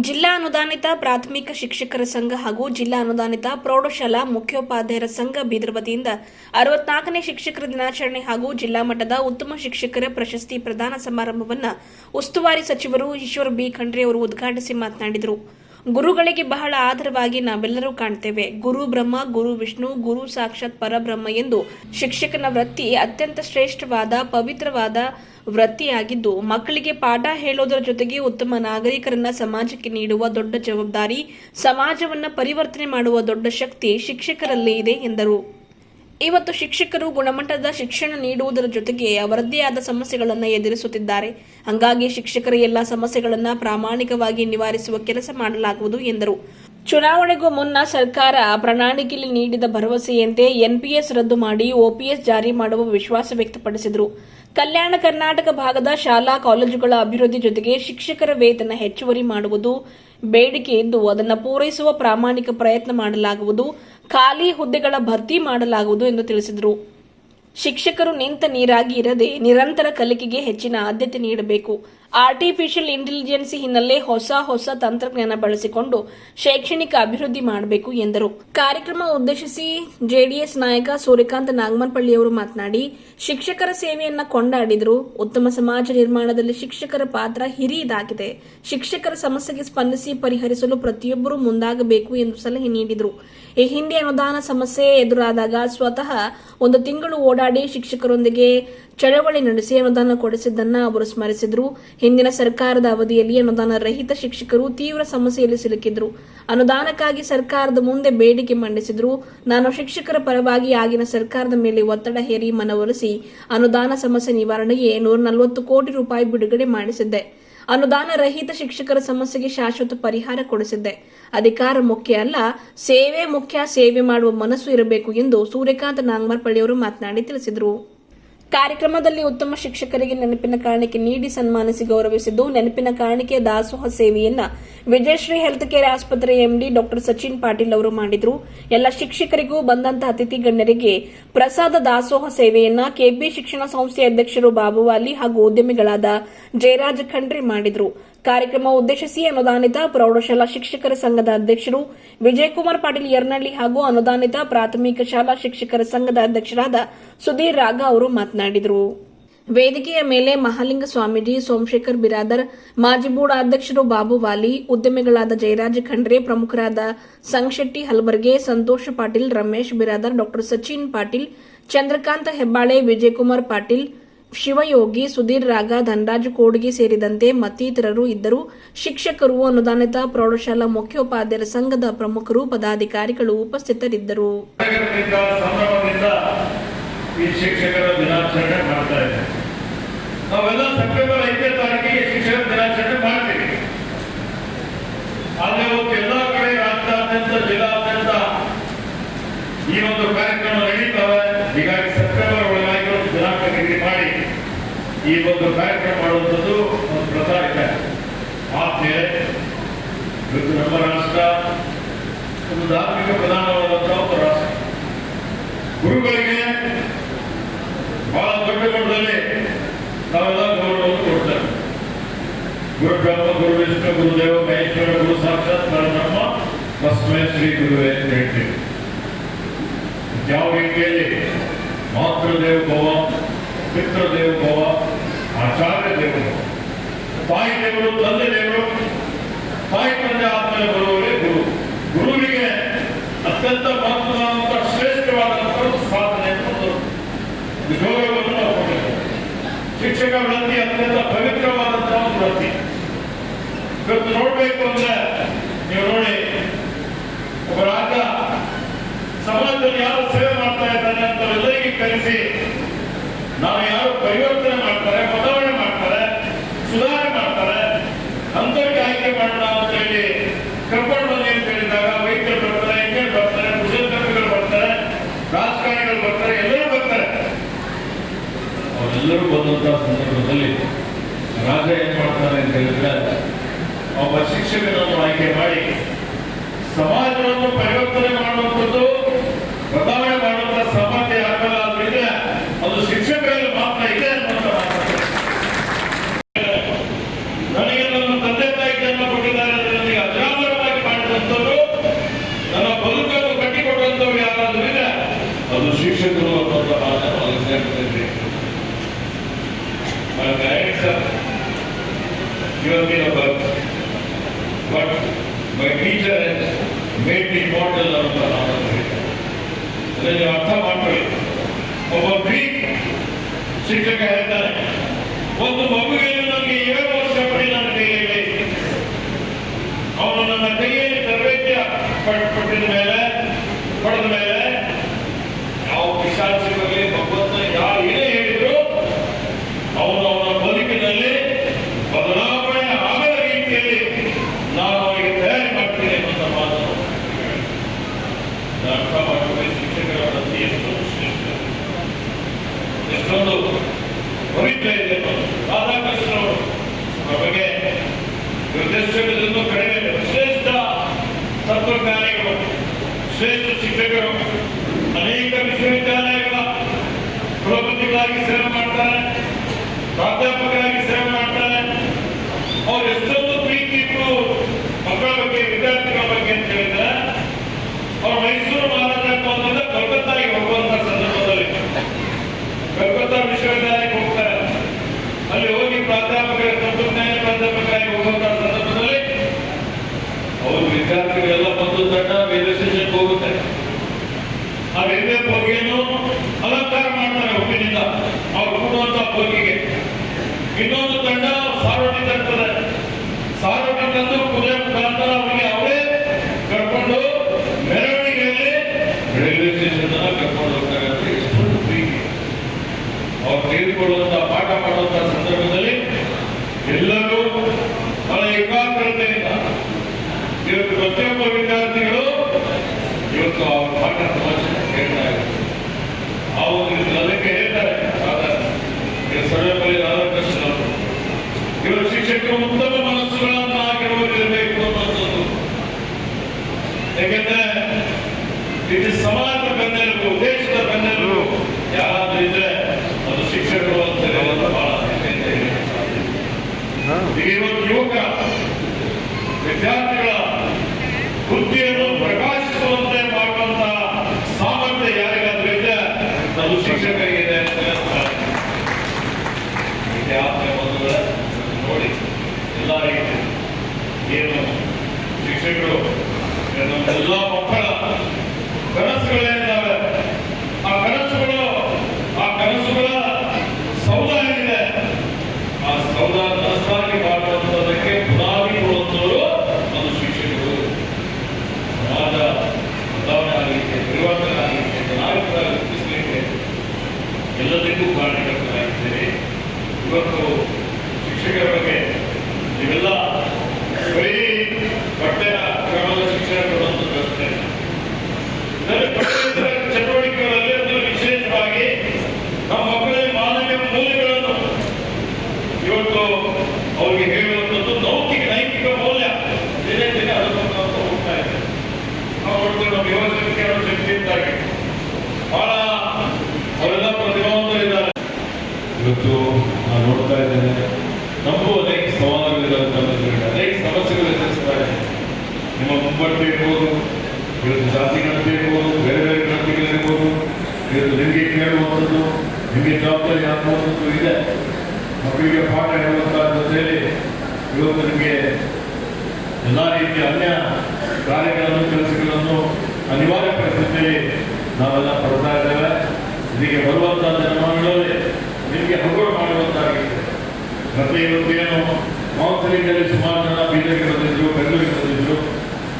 ಜಿಲ್ಲಾ ಅನುದಾನಿತ ಪ್ರಾಥಮಿಕ ಶಿಕ್ಷಕರ ಸಂಘ ಹಾಗೂ ಜಿಲ್ಲಾ ಅನುದಾನಿತ ಪ್ರೌಢಶಾಲಾ ಮುಖ್ಯೋಪಾಧ್ಯಾಯರ ಸಂಘ ಬೀದರ್ ವತಿಯಿಂದ ಅರವತ್ನಾಲ್ಕನೇ ಶಿಕ್ಷಕರ ದಿನಾಚರಣೆ ಹಾಗೂ ಜಿಲ್ಲಾ ಮಟ್ಟದ ಉತ್ತಮ ಶಿಕ್ಷಕರ ಪ್ರಶಸ್ತಿ ಪ್ರದಾನ ಸಮಾರಂಭವನ್ನು ಉಸ್ತುವಾರಿ ಸಚಿವರು ಈಶ್ವರ್ ಬಿ ಖಂಡ್ರೆ ಅವರು ಉದ್ಘಾಟಿಸಿ ಮಾತನಾಡಿದರು. ಗುರುಗಳಿಗೆ ಬಹಳ ಆಧಾರವಾಗಿ ನಾವೆಲ್ಲರೂ ಕಾಣ್ತೇವೆ. ಗುರು ಬ್ರಹ್ಮ, ಗುರು ವಿಷ್ಣು, ಗುರು ಸಾಕ್ಷಾತ್ ಪರಬ್ರಹ್ಮ ಎಂದು ಶಿಕ್ಷಕನ ವೃತ್ತಿ ಅತ್ಯಂತ ಶ್ರೇಷ್ಠವಾದ, ಪವಿತ್ರವಾದ ವೃತ್ತಿಯಾಗಿದ್ದು, ಮಕ್ಕಳಿಗೆ ಪಾಠ ಹೇಳೋದರ ಜೊತೆಗೆ ಉತ್ತಮ ನಾಗರಿಕರನ್ನ ಸಮಾಜಕ್ಕೆ ನೀಡುವ ದೊಡ್ಡ ಜವಾಬ್ದಾರಿ, ಸಮಾಜವನ್ನ ಪರಿವರ್ತನೆ ಮಾಡುವ ದೊಡ್ಡ ಶಕ್ತಿ ಶಿಕ್ಷಕರಲ್ಲಿ ಇದೆ, ಎಂದರು. ಇವತ್ತು ಶಿಕ್ಷಕರು ಗುಣಮಟ್ಟದ ಶಿಕ್ಷಣ ನೀಡುವುದರ ಜೊತೆಗೆ ಅವರದ್ದೇ ಆದ ಸಮಸ್ಯೆಗಳನ್ನು ಎದುರಿಸುತ್ತಿದ್ದಾರೆ. ಹಂಗಾಗಿ ಶಿಕ್ಷಕರ ಎಲ್ಲ ಸಮಸ್ಯೆಗಳನ್ನು ಪ್ರಾಮಾಣಿಕವಾಗಿ ನಿವಾರಿಸುವ ಕೆಲಸ ಮಾಡಲಾಗುವುದು, ಎಂದರು. ಚುನಾವಣೆಗೂ ಮುನ್ನ ಸರ್ಕಾರ ಪ್ರಣಾಳಿಕೆಯಲ್ಲಿ ನೀಡಿದ ಭರವಸೆಯಂತೆ ಎನ್ಪಿಎಸ್ ರದ್ದು ಮಾಡಿ ಒಪಿಎಸ್ ಜಾರಿ ಮಾಡುವ ವಿಶ್ವಾಸ ವ್ಯಕ್ತಪಡಿಸಿದರು. ಕಲ್ಯಾಣ ಕರ್ನಾಟಕ ಭಾಗದ ಶಾಲಾ ಕಾಲೇಜುಗಳ ಅಭಿವೃದ್ಧಿ ಜೊತೆಗೆ ಶಿಕ್ಷಕರ ವೇತನ ಹೆಚ್ಚುವರಿ ಮಾಡುವುದು ಬೇಡಿಕೆ ಇದ್ದು ಅದನ್ನು ಪೂರೈಸುವ ಪ್ರಾಮಾಣಿಕ ಪ್ರಯತ್ನ ಮಾಡಲಾಗುವುದು, ಖಾಲಿ ಹುದ್ದೆಗಳ ಭರ್ತಿ ಮಾಡಲಾಗುವುದು ಎಂದು ತಿಳಿಸಿದರು. ಶಿಕ್ಷಕರು ನಿಂತ ನೀರಾಗಿ ಇರದೆ ನಿರಂತರ ಕಲಿಕೆಗೆ ಹೆಚ್ಚಿನ ಆದ್ಯತೆ ನೀಡಬೇಕು. ಆರ್ಟಿಫಿಷಿಯಲ್ ಇಂಟೆಲಿಜೆನ್ಸಿ ಹಿನ್ನೆಲೆ ಹೊಸ ಹೊಸ ತಂತ್ರಜ್ಞಾನ ಬಳಸಿಕೊಂಡು ಶೈಕ್ಷಣಿಕ ಅಭಿವೃದ್ಧಿ ಮಾಡಬೇಕು ಎಂದರು. ಕಾರ್ಯಕ್ರಮ ಉದ್ದೇಶಿಸಿ ಜೆಡಿಎಸ್ ನಾಯಕ ಸೂರ್ಯಕಾಂತ್ ನಾಗಮನಪಳ್ಳಿಯವರು ಮಾತನಾಡಿ, ಶಿಕ್ಷಕರ ಸೇವೆಯನ್ನ ಕೊಂಡಾಡಿದರು, ಉತ್ತಮ ಸಮಾಜ ನಿರ್ಮಾಣದಲ್ಲಿ ಶಿಕ್ಷಕರ ಪಾತ್ರ ಹಿರಿಯದಾಗಿದೆ. ಶಿಕ್ಷಕರ ಸಮಸ್ಯೆಗೆ ಸ್ಪಂದಿಸಿ ಪರಿಹರಿಸಲು ಪ್ರತಿಯೊಬ್ಬರೂ ಮುಂದಾಗಬೇಕು ಎಂದು ಸಲಹೆ ನೀಡಿದರು. ಈ ಹಿಂದೆ ಅನುದಾನ ಸಮಸ್ಯೆ ಎದುರಾದಾಗ ಸ್ವತಃ ಒಂದು ತಿಂಗಳು ಓಡಾಡಿ ಶಿಕ್ಷಕರೊಂದಿಗೆ ಚಳವಳಿ ನಡೆಸಿ ಅನುದಾನ ಕೊಡಿಸಿದ್ದನ್ನ ಅವರು ಸ್ಮರಿಸಿದರು. ಹಿಂದಿನ ಸರ್ಕಾರದ ಅವಧಿಯಲ್ಲಿ ಅನುದಾನ ರಹಿತ ಶಿಕ್ಷಕರು ತೀವ್ರ ಸಮಸ್ಯೆಯಲ್ಲಿ ಸಿಲುಕಿದ್ರು. ಅನುದಾನಕ್ಕಾಗಿ ಸರ್ಕಾರದ ಮುಂದೆ ಬೇಡಿಕೆ ಮಂಡಿಸಿದ್ರು. ನಾನು ಶಿಕ್ಷಕರ ಪರವಾಗಿ ಆಗಿನ ಸರ್ಕಾರದ ಮೇಲೆ ಒತ್ತಡ ಹೇರಿ ಮನವೊಲಿಸಿ ಅನುದಾನ ಸಮಸ್ಯೆ ನಿವಾರಣೆಗೆ ನೂರ ನಲವತ್ತು ಕೋಟಿ ರೂಪಾಯಿ ಬಿಡುಗಡೆ ಮಾಡಿಸಿದ್ದೆ. ಅನುದಾನ ರಹಿತ ಶಿಕ್ಷಕರ ಸಮಸ್ಯೆಗೆ ಶಾಶ್ವತ ಪರಿಹಾರ ಕೊಡಿಸಿದ್ದೆ. ಅಧಿಕಾರ ಮುಖ್ಯ ಅಲ್ಲ, ಸೇವೆ ಮುಖ್ಯ, ಸೇವೆ ಮಾಡುವ ಮನಸ್ಸು ಇರಬೇಕು ಎಂದು ಸೂರ್ಯಕಾಂತ್ ನಾಗಮರ್ಪಳ್ಳಿಯವರು ಮಾತನಾಡಿ ತಿಳಿಸಿದರು. ಕಾರ್ಯಕ್ರಮದಲ್ಲಿ ಉತ್ತಮ ಶಿಕ್ಷಕರಿಗೆ ನೆನಪಿನ ಕಾಣಿಕೆ ನೀಡಿ ಸನ್ಮಾನಿಸಿ ಗೌರವಿಸಿದ್ದು, ನೆನಪಿನ ಕಾಣಿಕೆ ದಾಸೋಹ ಸೇವೆಯನ್ನ ವಿಜಯಶ್ರೀ ಹೆಲ್ತ್ ಕೇರ್ ಆಸ್ಪತ್ರೆ ಎಂಡಿ ಡಾಕ್ಟರ್ ಸಚಿನ್ ಪಾಟೀಲ್ ಅವರು ಮಾಡಿದ್ರು. ಎಲ್ಲ ಶಿಕ್ಷಕರಿಗೂ ಬಂದಂತಹ ಅತಿಥಿ ಗಣ್ಯರಿಗೆ ಪ್ರಸಾದ ದಾಸೋಹ ಸೇವೆಯನ್ನ ಕೆಬಿ ಶಿಕ್ಷಣ ಸಂಸ್ಥೆ ಅಧ್ಯಕ್ಷರು ಬಾಬುವಾಲಿ ಹಾಗೂ ಉದ್ಯಮಿಗಳಾದ ಜಯರಾಜ ಖಂಡ್ರಿ ಮಾಡಿದ್ರು. ಕಾರ್ಯಕ್ರಮ ಉದ್ದೇಶಿಸಿ ಅನುದಾನಿತ ಪ್ರೌಢಶಾಲಾ ಶಿಕ್ಷಕರ ಸಂಘದ ಅಧ್ಯಕ್ಷರು ವಿಜಯಕುಮಾರ್ ಪಾಟೀಲ್ ಯರ್ನಳ್ಳಿ ಹಾಗೂ ಅನುದಾನಿತ ಪ್ರಾಥಮಿಕ ಶಾಲಾ ಶಿಕ್ಷಕರ ಸಂಘದ ಅಧ್ಯಕ್ಷರಾದ ಸುಧೀರ್ ರಾಗ ಅವರು ಮಾತನಾಡಿದರು. ವೇದಿಕೆಯ ಮೇಲೆ ಮಹಾಲಿಂಗ ಸ್ವಾಮೀಜಿ ಸೋಮಶೇಖರ್ ಬಿರಾದರ್, ಮಾಜಿ ಬೋರ್ಡ್ ಅಧ್ಯಕ್ಷರು ಬಾಬು ವಾಲಿ, ಉದ್ಯಮಿಗಳಾದ ಜಯರಾಜ್ ಖಂಡ್ರೆ, ಪ್ರಮುಖರಾದ ಸಂಗಶೆಟ್ಟಿ ಹಲ್ಬರ್ಗೆ, ಸಂತೋಷ್ ಪಾಟೀಲ್, ರಮೇಶ್ ಬಿರಾದರ್ ಡಾ ಸಚಿನ್ ಪಾಟೀಲ್, ಚಂದ್ರಕಾಂತ್ ಹೆಬ್ಬಾಳೆ, ವಿಜಯಕುಮಾರ್ ಪಾಟೀಲ್ ಶಿವಯೋಗಿ, ಸುಧೀರ್ ರಾಗ, ಧನರಾಜ್ ಕೋಡ್ಗಿ ಸೇರಿದಂತೆ ಮತ್ತಿತರರು ಇದ್ದರು. ಶಿಕ್ಷಕರು, ಅನುದಾನಿತ ಪ್ರೌಢಶಾಲಾ ಮುಖ್ಯೋಪಾಧ್ಯಾಯರ ಸಂಘದ ಪ್ರಮುಖರು, ಪದಾಧಿಕಾರಿಗಳು ಉಪಸ್ಥಿತರಿದ್ದರು. ಈ ಒಂದು ದಿನಾಚರಣೆ ಮಾಡ್ತಾ ಇದ್ದೇವೆ ನಾವೆಲ್ಲ ಸೆಪ್ಟೆಂಬರ್ ಐದನೇ ತಾರೀಕಿಗೆ ಶಿಕ್ಷಕರ ದಿನಾಚರಣೆ ಮಾಡ್ತೀವಿ ಆದ್ರೆ ಇವತ್ತು ಎಲ್ಲ ಕಡೆ ರಾಜ್ಯಾದ್ಯಂತ ಜಿಲ್ಲಾದ್ಯಂತ ಈ ಒಂದು ಕಾರ್ಯಕ್ರಮ ನಡೀತವೆ ಹೀಗಾಗಿ ಸೆಪ್ಟೆಂಬರ್ ಒಳಗಾಗಿ ಒಂದು ದಿನಾಂಕ ನಿಗದಿ ಮಾಡಿ ಈ ಒಂದು ಕಾರ್ಯಕ್ರಮ ಮಾಡುವಂಥದ್ದು ಒಂದು ಪ್ರಸಾರ ಇದೆ. ಆದ್ಮೇಲೆ ಇವತ್ತು ನಮ್ಮ ರಾಷ್ಟ್ರ ಒಂದು ಧಾರ್ಮಿಕ ಪ್ರಧಾನವಾದಂತಹ ಒಂದು ರಾಷ್ಟ್ರ. ಗುರುಗಳಿಗೆ ಬಹಳ ದೊಡ್ಡ ಮಟ್ಟದಲ್ಲಿ ನಾವೆಲ್ಲ ಗೌರವವನ್ನು ಕೊಡ್ತೇವೆ ಗುರು ಬ್ರಹ್ಮ, ಗುರು ವಿಷ್ಣು ಗುರುದೇವ ಮಹೇಶ್ವರ, ಗುರು ಸಾಕ್ಷಾತ್ ಪರಬ್ರಹ್ಮ ತಸ್ಮೈ ಶ್ರೀ ಗುರುವೇ ಅಂತ ಹೇಳ್ತೀವಿ. ಯಾವ ರೀತಿಯಲ್ಲಿ ಮಾತೃದೇವ ಭವ, ಪಿತೃದೇವ ಭವ ಆಚಾರ್ಯ ದೇವರು ತಾಯಿ ದೇವರು ತಂದೆ ದೇವರು ತಾಯಿ ತಂದೆ ಆದ್ಮೇಲೆ ಬರುವವರೇ ಗುರು. ಗುರುವಿಗೆ ಅತ್ಯಂತ ಮಹತ್ವವಾದಂತಹ ಶ್ರೇಷ್ಠವಾದಂತಹ ಸಾಧನೆ ಶಿಕ್ಷಕ ವೃತ್ತಿ ಅತ್ಯಂತ ಪವಿತ್ರವಾದಂತಹ ಒಂದು ವೃತ್ತಿ. ಇವತ್ತು ನೋಡ್ಬೇಕು ಅಂದ್ರೆ ನೀವು ನೋಡಿ ಒಬ್ಬ ರಾಜ ಸಮಾಜದಲ್ಲಿ ಯಾರು ಸೇವೆ ಮಾಡ್ತಾ ಅಂತ ಎಲ್ಲರಿಗೆ ಕರೆಸಿ ನಾವು ಯಾರು ಪರಿವರ್ತನೆ ಮಾಡ್ತಾರೆ, ಬದಲಾವಣೆ ಮಾಡ್ತಾರೆ, ಸುಧಾರಣೆ ಮಾಡ್ತಾರೆ ಅಂತವರಿಗೆ ಆಯ್ಕೆ ಮಾಡೋಣ ಅಂತ ಹೇಳಿ ಕರ್ಕೊಂಡು ಬನ್ನಿ ಅಂತ ಹೇಳಿದಾಗ ವೈದ್ಯರು ಬರ್ತಾರೆ, ಎಂಜಿನಿಯರ್ ಬರ್ತಾರೆ ಕುಶಲಕರ್ಮಿಗಳು ಬರ್ತಾರೆ, ರಾಜಕಾರಣಿಗಳು ಬರ್ತಾರೆ, ಎಲ್ಲರೂ ಬರ್ತಾರೆ. ಅವರೆಲ್ಲರೂ ಬಂದಂತಹ ಸಂದರ್ಭದಲ್ಲಿ ರಾಜ ಏನ್ ಮಾಡ್ತಾರೆ ಅಂತ ಹೇಳಿದ್ರೆ, ಒಬ್ಬ ಶಿಕ್ಷಕನನ್ನು ಆಯ್ಕೆ ಮಾಡಿ ಸಮಾಜವನ್ನು ಪರಿವರ್ತನೆ Когда там еще ഏറ്റവും ಮುಂಬಟ್ಟು ಇರ್ಬೋದು ಇವತ್ತು ಜಾತಿ ಗಣತಿ ಇರ್ಬೋದು, ಬೇರೆ ಬೇರೆ ಗಣತಿಗಳಿರ್ಬೋದು ಇವತ್ತು ನಿಮಗೆ ಕೇಳುವಂಥದ್ದು, ನಿಮಗೆ ಜವಾಬ್ದಾರಿ ಹಾಕುವಂಥದ್ದು ಇದೆ. ಮಕ್ಕಳಿಗೆ ಪಾಠ ಹೇಳುವಂಥ ಜೊತೆಯಲ್ಲಿ ಇವತ್ತು ನಿಮಗೆ ಎಲ್ಲ ರೀತಿಯ ಅನ್ಯ ಕಾರ್ಯಗಳನ್ನು, ಕೆಲಸಗಳನ್ನು ಅನಿವಾರ್ಯ ಪರಿಸ್ಥಿತಿಯಲ್ಲಿ ನಾವೆಲ್ಲ ಪಡ್ತಾ ಇದ್ದೇವೆ. ಇದಕ್ಕೆ ಬರುವಂಥ ಜನಮಾನಗಳಲ್ಲಿ ನಿಮಗೆ ಹಗುರ ಮಾಡುವಂತಾಗಿದೆ ಮತ್ತೆ ಇವತ್ತು ಏನು ಕೌನ್ಸಿಲಿಂಗಲ್ಲಿ ಸುಮಾರು ಜನ ಬೀದರ್ಗೆ ಬಂದಿದ್ದರು ಬೆಂಗಳೂರಿಗೆ ಬಂದಿದ್ದರು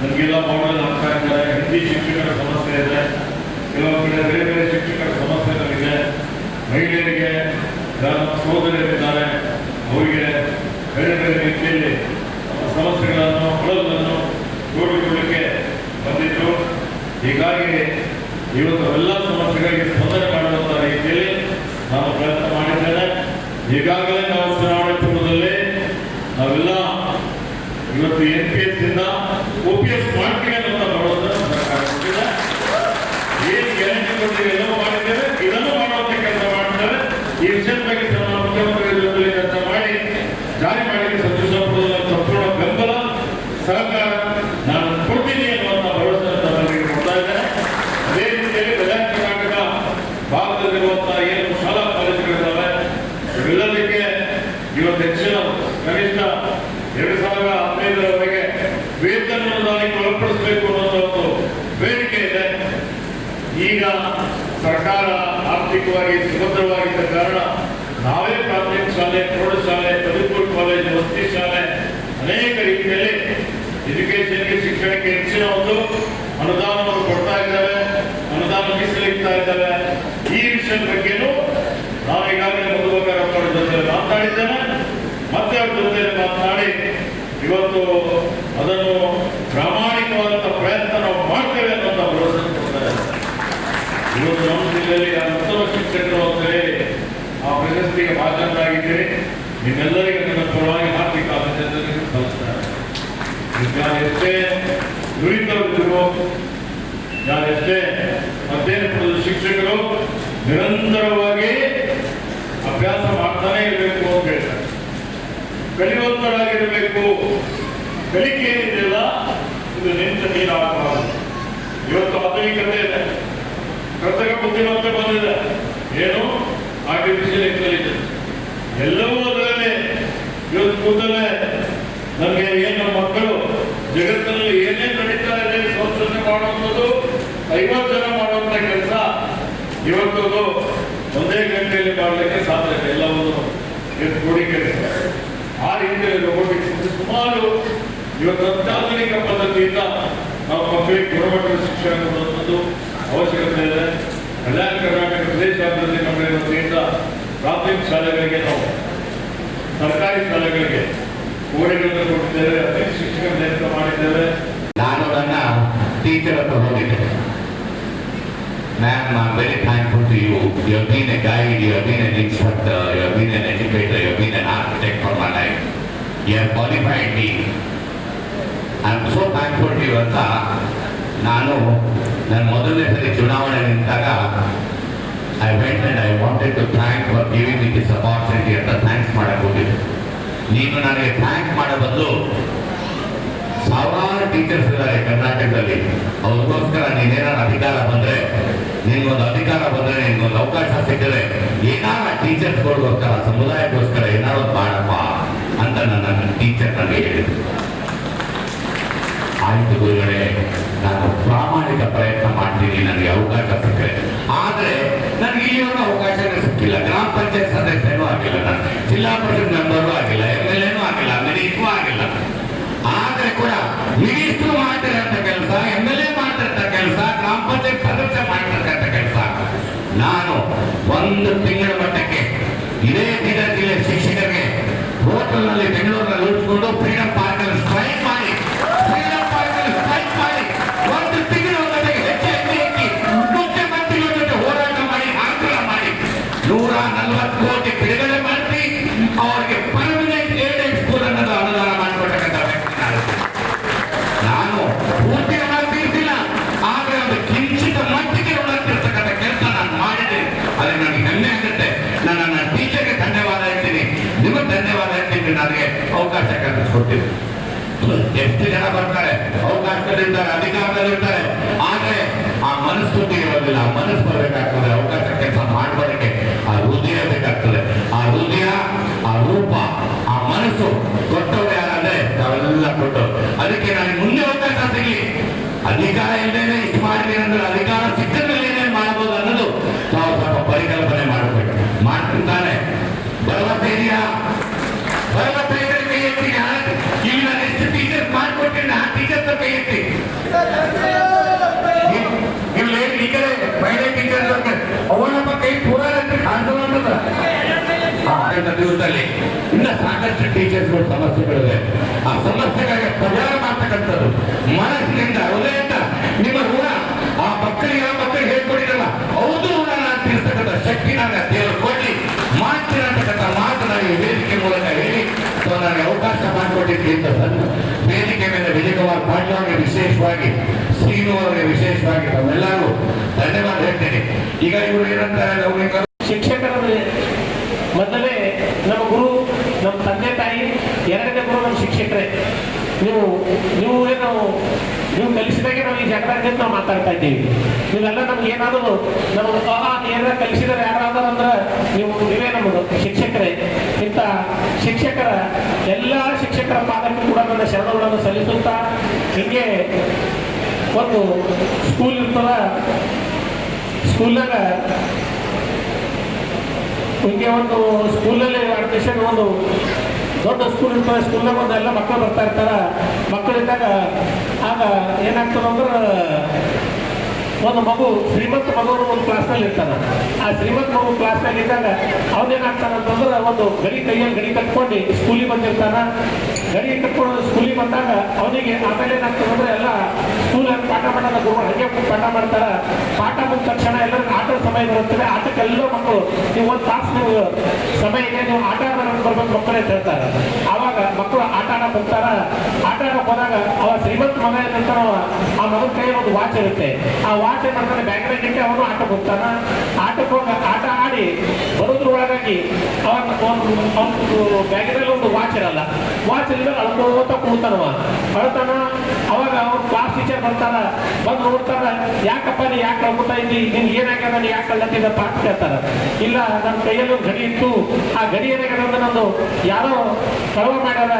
ನನಗೆಲ್ಲ ಮಾಡಲು ಆಗ್ತಾ ಇದ್ದಾರೆ. ಹಿಂದಿ ಶಿಕ್ಷಕರ ಸಮಸ್ಯೆ ಇದೆ. ಕೆಲವು ಕಡೆ ಬೇರೆ ಬೇರೆ ಶಿಕ್ಷಕರ ಸಮಸ್ಯೆಗಳಿದೆ ಮಹಿಳೆಯರಿಗೆ ನಮ್ಮ ಸಹೋದರಿಯರಿದ್ದಾರೆ. ಅವರಿಗೆ ಬೇರೆ ಬೇರೆ ರೀತಿಯಲ್ಲಿ ಸಮಸ್ಯೆಗಳನ್ನು ಕೊಡೋದನ್ನು ನೋಡಿಕೊಳ್ಳಲಿಕ್ಕೆ ಬಂದಿತ್ತು ಹೀಗಾಗಿ ಇವತ್ತು ಎಲ್ಲ ಸಮಸ್ಯೆಗಳಿಗೆ ಸ್ಪಂದನೆ ಮಾಡುವಂಥ ರೀತಿಯಲ್ಲಿ ನಾವು ಪ್ರಯತ್ನ ಮಾಡಿದ್ದೇನೆ. ಈಗಾಗಲೇ ನಾವು ಚುನಾವಣೆ ಪೂರ್ವದಲ್ಲಿ ನಾವೆಲ್ಲ ಇವತ್ತು ಎನ್ ಪಿ ಒಪಿಎಸ್ ಮಾಡ್ತೀವಿ ಅಂತ ಸರ್ಕಾರ ಏನು ಗ್ಯಾರಂಟಿ ಇದನ್ನು ಮಾಡುವಂತ ಮಾಡ್ತಾರೆ. ಈ ವಿಷಯದ ಮಾಡಿ, ಜಾರಿ ಮಾಡಲಿಕ್ಕೆ ಸಂತೋಷ ಪಡುವ ಸಂಪೂರ್ಣ ಆರ್ಥಿಕವಾಗಿ ಸುಭದ್ರವಾಗಿದ್ದ ಕಾರಣ ನಾವೇ ಪ್ರಾಥಮಿಕ ಶಾಲೆ ಪ್ರೌಢಶಾಲೆ ಪದವಿಪೂರ್ವ ಕಾಲೇಜು, ವಸತಿ ಶಾಲೆ ಅನೇಕ ರೀತಿಯಲ್ಲಿ ಎಜುಕೇಶನ್ಗೆ ಶಿಕ್ಷಣಕ್ಕೆ ಹೆಚ್ಚಿನ ಒಂದು ಅನುದಾನವನ್ನು ಕೊಡ್ತಾ ಇದ್ದಾವೆ, ಅನುದಾನ ಮೀಸಲಿಡ್ತಾ ಇದ್ದಾವೆ. ಈ ವಿಷಯದ ಬಗ್ಗೆನೂ ನಾನು ಈಗಾಗಲೇ ಮಧುಬಕರಪ್ಪ ಅವರ ಜೊತೆ ಮಾತನಾಡಿದ್ದೇನೆ ಮತ್ತೆ ಅವ್ರ ಜೊತೆ ಮಾತನಾಡಿ ಇವತ್ತು ಅದನ್ನು ಪ್ರಾಮಾಣಿಕವಾದಂಥ ಪ್ರಯತ್ನ ನಾವು ಮಾಡ್ತೇವೆ ಅನ್ನೋಂಥ ಭರವಸೆ ಕೊಡ್ತಾರೆ ಇವತ್ತು ನಮ್ಮ ಜಿಲ್ಲೆಯಲ್ಲಿ ಆ ಉತ್ತಮ ಶಿಕ್ಷಕರು ಅಂತ ಹೇಳಿ ಆ ಪ್ರಶಸ್ತಿಗೆ ಭಾಜನರಾಗಿದ್ದೀರಿ ನಿಮ್ಮೆಲ್ಲರಿಗೂ ನನ್ನ ಪರವಾಗಿ ಹಾರ್ದಿಕ ಅಭಿನಂದನೆಗಳನ್ನು ಸಲ್ಲಿಸ್ತಾರೆ ನಾನು ಎಷ್ಟೇ ನುರಿತವರಿದ್ರು ಯಾರೆಷ್ಟೇ ಅಧ್ಯಯನ ಪಡೆದ ಶಿಕ್ಷಕರು, ನಿರಂತರವಾಗಿ ಅಭ್ಯಾಸ ಮಾಡ್ತಾನೆ ಇರಬೇಕು ಅಂತ ಹೇಳ್ತಾರೆ. ಕಲಿವಂತರಾಗಿರಬೇಕು. ಕಲಿಕೆ ಏನಿದೆಯಲ್ಲ, ಇದು ನಿಂತ ನೀರಾಗಬಾರದು ಇವತ್ತು ಆಧುನಿಕತೆ ಇದೆ. ಕೃತಕ ಬುದ್ಧಿಮತ್ತೆ ಬಂದಿದೆ. ಏನು? ಆರ್ಟಿಫಿಷಿಯಲ್ ಇಂಟೆಲಿಜೆನ್ಸ್ ಎಲ್ಲವೂ ಅದರಲ್ಲೇ. ಇವತ್ತು ಕೂದಲೇ ನಮಗೆ ಏನು ಮಕ್ಕಳು ಜಗತ್ತಿನಲ್ಲಿ ಏನೇನು ನಡೀತಾ ಇದೆ, ಸಂಶೋಧನೆ ಮಾಡುವಂಥದ್ದು, ಐವತ್ತು ಜನ ಮಾಡುವಂಥ ಕೆಲಸ ಇವತ್ತೊಂದು ಒಂದೇ ಗಂಟೆಯಲ್ಲಿ ಮಾಡಲಿಕ್ಕೆ ಸಾಧ್ಯ ಇಲ್ಲ. ಎಲ್ಲವನ್ನು ಇವತ್ತು ಕೆಲಸ ಆ ರೀತಿಯಲ್ಲಿ ರೋಬೋಟಿಕ್ಸ್ ಸುಮಾರು ಇವತ್ತು ಅತ್ಯಾಧುನಿಕ ಪದ್ಧತಿಯಿಂದ ನಾವು ಮಕ್ಕಳಿಗೆ ಗುಣಮಟ್ಟದ ಶಿಕ್ಷಣ ಕೊಡುವಂಥದ್ದು. ಅವಶ್ಯಕತೆ ಇದೆ ಕಲ್ಯಾಣ ಕರ್ನಾಟಕ ಪ್ರದೇಶಾಭಿವೃದ್ಧಿ ಮಂಡಳಿ ವತಿಯಿಂದ ಪ್ರಾಥಮಿಕ ಶಾಲೆಗಳಿಗೆ ನಾವು ಸರ್ಕಾರಿ ಶಾಲೆಗಳಿಗೆ ಕೋಣೆಗಳನ್ನು ಕೊಟ್ಟಿದ್ದೇವೆ. ಅತಿಥಿ ಶಿಕ್ಷಕ ನೇಮಕ ಮಾಡಿದ್ದೇವೆ. ನಾನು ನನ್ನ ಟೀಚರ್ ಹತ್ರ ಹೋಗಿದ್ದೆ ma'am I very thankful to you you been a guide you been an instructor you been an educator you been an architect for my life you have qualified me I am so thankful to you ಅಂತ ನಾನು ನನ್ನ ಮೊದಲನೇ ಸರಿ ಚುನಾವಣೆ ನಿಂತಾಗ I went and I wanted to thank for giving me this opportunity ಅಂತ thanks ಮಾಡಕ್ಕೆ ಹೋಗಿದ್ದೆ. ನೀನು ನನಗೆ ಥ್ಯಾಂಕ್ ಮಾಡೋ ಬದಲು ಸಾವಿರಾರು ಟೀಚರ್ಸ್ ಇದ್ದಾರೆ ಕರ್ನಾಟಕದಲ್ಲಿ. ಅವ್ರಿಗೋಸ್ಕರ ನೀನೇನಾದ್ರು ಅಧಿಕಾರ ಬಂದರೆ, ನಿನ್ಗೊಂದು ಅಧಿಕಾರ ಬಂದರೆ, ನಿನ್ಗೊಂದು ಅವಕಾಶ ಸಿಕ್ಕರೆ ಏನಾರ ಟೀಚರ್ಸ್ಗಳಿಗೋಸ್ಕರ ಸಮುದಾಯಕ್ಕೋಸ್ಕರ ಒಂದು ಮಾಡಪ್ಪ ಅಂತ ನನ್ನ ಟೀಚರ್ ನನಗೆ ಹೇಳಿದ್ರು. ಆಯ್ತು ಗುರುಗಳೇ ನಾನು ಪ್ರಾಮಾಣಿಕ ಪ್ರಯತ್ನ ಮಾಡ್ತೀನಿ, ನನಗೆ ಅವಕಾಶ ಸಿಕ್ಕರೆ ಆದ್ರೆ ನನಗೆ ಇಲ್ಲಿವರೆಗೂ ಅವಕಾಶನೇ ಸಿಕ್ಕಿಲ್ಲ. ಗ್ರಾಮ ಪಂಚಾಯತ್ ಸದಸ್ಯನೂ ಆಗಿಲ್ಲ ನಾನು. ಜಿಲ್ಲಾ ಪರಿಷತ್ ಮೆಂಬರು ಆಗಿಲ್ಲ, ಎಂ ಎಲ್ ಎನೂ ಆಗಿಲ್ಲ, ಮಿನಿಸ್ಟ್ರೂ ಆಗಿಲ್ಲ. ಆದ್ರೆ ಕೂಡ ಮಿನಿಸ್ಟ್ರು ಮಾಡ್ತಿರಂತ ಕೆಲಸ, ಎಂ ಎಲ್ ಎ ಮಾಡಿರ್ತ ಕೆಲಸ, ಗ್ರಾಮ ಪಂಚಾಯತ್ ಸದಸ್ಯ ಮಾಡ್ತಿರ್ತಕ್ಕಂಥ ಕೆಲಸ. ನಾನು ಒಂದು ತಿಂಗಳ ಮಟ್ಟಕ್ಕೆ ಇದೇ ಬೀದರ್ ಜಿಲ್ಲೆ ಶಿಕ್ಷಕರಿಗೆ ಹೋಟೆಲ್ನಲ್ಲಿ ಬೆಂಗಳೂರಿನಲ್ಲಿ ಉಳಿಸ್ಕೊಂಡು ಫ್ರೀಡಂ ಪಾರ್ಕ್ ಅಲ್ಲಿ ಸ್ಟ್ರೈಕ್ ಎಷ್ಟು ಜನ ಬರ್ತಾರೆ? ಅವಕಾಶದಲ್ಲಿರ್ತಾರೆ ಅಧಿಕಾರದಲ್ಲಿರ್ತಾರೆ. ಆದ್ರೆ ಆ ಮನಸ್ಸು ಇರೋದಿಲ್ಲ. ಮನಸ್ಸು ಬರಬೇಕಾಗ್ತದೆ. ಅವಕಾಶ ಕೆಲಸ ಮಾಡೋದಕ್ಕೆ ಆ ಹೃದಯ ಬೇಕಾಗ್ತದೆ. ಆ ಹೃದಯ, ಆ ರೂಪ, ಆ ಮನಸ್ಸು ಕೊಟ್ಟವ್ರು ಯಾರಾದ್ರೆ ನಾವೆಲ್ಲ ಕೊಟ್ಟು ಅದಕ್ಕೆ ನಾನು ಮುಂದೆ ಅವಕಾಶ ಸಿಗಲಿ. ಅಧಿಕಾರ ಇಲ್ಲದೇನೆ ಇಷ್ಟು ಮಾಡಿದ್ದೀನಿ ಅಂದ್ರೆ ಅಧಿಕಾರ ಸಿಕ್ಕದ ಮೇಲೆ ಏನೇನು ಮಾಡ್ಬೋದು ಅನ್ನೋದು ನಾವು ಸ್ವಲ್ಪ ಪರಿಕಲ್ಪನೆ ಮಾಡಬೇಕು ಮಾಡ್ತಿರ್ತಾನೆ ಭರವಸೆ ಇದೆಯಾ ಭರವಸೆ ಇದ್ರೆ ಕೈ ಎತ್ತಿ ನಾನು ಇಲ್ಲಿ ನಾನು ಎಷ್ಟು ಟೀಚರ್ ಮಾಡ್ಕೊಟ್ಟಿನಿ ಆ ಕೈ ನೀವು ಲೇಟ್ ಈ ಕಡೆ ಮಹಿಳೆ ಟೀಚರ್ ಅವನಪ್ಪ ಕೈ ಪೂರ ಕಾಣಿಸೋಂಥದ್ದು ಆಡಳಿತ ದಿವಸದಲ್ಲಿ ಇನ್ನ ಸಾಕಷ್ಟು ಟೀಚರ್ಸ್ಗಳು ಸಮಸ್ಯೆಗಳಿವೆ ಆ ಸಮಸ್ಯೆಗಳಿಗೆ ಪರಿಹಾರ ಮಾಡ್ತಕ್ಕಂಥದ್ದು ಮನಸ್ಸಿನಿಂದ ಹೃದಯದಿಂದ ನಿಮ್ಮ ಋಣ ಆ ಮಕ್ಕಳಿಗೆ ಮಕ್ಕಳಿಗೆ ಹೇಳ್ಕೊಡಿರಲ್ಲ ಹೌದು ಋಣ ನಾನು ಶಕ್ತಿ ನನಗೆ ದೇವರು ಕೊಡ್ಲಿ ಮಾಡ್ತೀನಿ ಅಂತಕ್ಕಂಥ ಮಾತು ನನಗೆ ವೇದಿಕೆ ಮೂಲಕ ಸೊ ನನಗೆ ಅವಕಾಶ ಮಾಡಿಕೊಟ್ಟಿದ್ದೆ ಸಣ್ಣ ವೇದಿಕೆ ಮೇಲೆ ವಿಜಯಕುಮಾರ್ ಪಾಟೀಲ್ ಅವರಿಗೆ ವಿಶೇಷವಾಗಿ ಶ್ರೀನು ಅವರಿಗೆ ವಿಶೇಷವಾಗಿ ತಮ್ಮೆಲ್ಲರೂ ಧನ್ಯವಾದ ಹೇಳ್ತೇನೆ. ಈಗ ಇವರು ಏನಂತಾರೆ ಶಿಕ್ಷಕರಲ್ಲಿ ಮೊದಲೇ ನಮ್ಮ ಗುರು, ನಮ್ಮ ತಂದೆ ತಾಯಿ, ಎರಡನೇ ಗುರು ನಮ್ಮ ಶಿಕ್ಷಕರೇ. ನೀವು ನೀವು ಏನು ನೀವು ಕಲಿಸಿದಾಗೆ ನಾವು ಈ ಜಗದಾಗ ನಾವು ಮಾತಾಡ್ತಾ ಇದ್ದೀವಿ. ನೀವೆಲ್ಲ ನಮ್ಗೆ ಏನಾದರೂ ನಮ್ಗೆ ಏನಾರ ಕಲಿಸಿದ್ರೆ ಯಾರಾದರೂ ಅಂದ್ರೆ ನೀವು ನೀವೇ ನಮ್ಮ ಶಿಕ್ಷಕರೇ. ಇಂಥ ಶಿಕ್ಷಕರ ಎಲ್ಲ ಶಿಕ್ಷಕರ ಪಾದಕ್ಕೂ ಕೂಡ ನನ್ನ ಶರಣಗಳನ್ನು ಸಲ್ಲಿಸುತ್ತಾ ಹೀಗೆ ಒಂದು ಸ್ಕೂಲ್ ಇರ್ತದ. ಸ್ಕೂಲ್ನಾಗ ಹೀಗೆ ಒಂದು ಸ್ಕೂಲಲ್ಲಿ ಅಡ್ಮಿಷನ್ ಒಂದು ದೊಡ್ಡ ಸ್ಕೂಲ್ ಇರ್ತದೆ. ಸ್ಕೂಲ್ನಾಗ ಒಂದು ಎಲ್ಲ ಮಕ್ಕಳು ಬರ್ತಾ ಇರ್ತಾರೆ. ಮಕ್ಕಳಿದ್ದಾಗ ಆಗ ಏನಾಗ್ತದೆ ಅಂದ್ರೆ ಒಂದು ಮಗು ಶ್ರೀಮಂತ ಮಗುವನ್ನು ಒಂದು ಕ್ಲಾಸ್ನಲ್ಲಿ ಇರ್ತಾನೆ. ಆ ಶ್ರೀಮಂತ ಮಗು ಕ್ಲಾಸ್ನಲ್ಲಿ ಇದ್ದಾಗ ಅಂತಂದ್ರೆ ಒಂದು ಗಡಿ ಕೈಯಲ್ಲಿ ಗಡಿ ಕಟ್ಕೊಂಡು ಸ್ಕೂಲಿಗೆ ಬಂದಿರ್ತಾನ. ಗಡಿ ಕಟ್ಕೊಂಡು ಸ್ಕೂಲಿಗೆ ಬಂದಾಗ ಅವನಿಗೆ ಆಮೇಲೆ ಏನಾಗ್ತದೆ ಅಂದ್ರೆ ಎಲ್ಲ ಸ್ಕೂಲಲ್ಲಿ ಪಾಠ ಮಾಡೋದ ಗುರು, ಹಂಗೆ ಪಾಠ ಮಾಡ್ತಾರ. ಪಾಠ ಮುಗಿದ ತಕ್ಷಣ ಎಲ್ಲ ಆಟದ ಸಮಯ ಬರುತ್ತದೆ. ಆಟಕ್ಕೆಲ್ಲ ಮಕ್ಕಳು, ನೀವು ಒಂದು ತಾಸು ಸಮಯ ಇದೆ, ನೀವು ಆಟ ಬರ್ಬೇಕು ಮಕ್ಕಳೇ ಹೇಳ್ತಾರೆ. ಆವಾಗ ಮಕ್ಕಳು ಆಟ ಆಡಕ್ಕೆ ಹೋಗ್ತಾರ ಆಟ ಆಡಕ್ಕೆ ಹೋದಾಗ ಅವ ಶ್ರೀಮಂತ ಮಗ ಏನಂತಾರ ಅವ, ಆ ಮಗನ ಕೈ ಒಂದು ವಾಚ್ ಇರುತ್ತೆ. ಆ ವಾಚ್ ಏನ್ ಮಾಡ್ತಾನೆ ಬ್ಯಾಗ್ನಾಗ ಇಟ್ಟು ಅವನು ಆಟಕ್ಕೆ ಹೋಗ್ತಾನ. ಆಟಕ್ಕೆ ಹೋಗ ಆಟ ಆಡಿ ಬರೋದ್ರ ಒಳಗಾಗಿ ಅವನ ಒಂದು ಬ್ಯಾಗಿನಲ್ಲಿ ಒಂದು ವಾಚ್ ಇರಲ್ಲ. ವಾಚ್ ಇಲ್ಲ ಅಳ್ಕೋತ ಕೂತಾನವ ಅಳ್ತಾನ ಅವಾಗ ಅವ್ರ ಕ್ಲಾಸ್ ಟೀಚರ್ ಬರ್ತಾರ ಬಂದು ನೋಡ್ತಾರ ಯಾಕಪ್ಪ ನೀ ಯಾಕೆ ಅಳ್ಕೊತಾ ಇದ್ದಿ? ನಿನ್ ಏನಾಗ್ಯದ ನೀ ಯಾಕೆ ಅಳ್ಳತ್ತಿದ್ದ ಪಾಠ ಕೇಳ್ತಾರ. ಇಲ್ಲ ನನ್ನ ಕೈಯಲ್ಲಿ ಒಂದು ಗಡಿ ಇತ್ತು. ಆ ಗಡಿ ಏನಾಗ್ಯದ ನಂದು? ಯಾರೋ ಕಳವ ಮಾಡ್ಯಾರ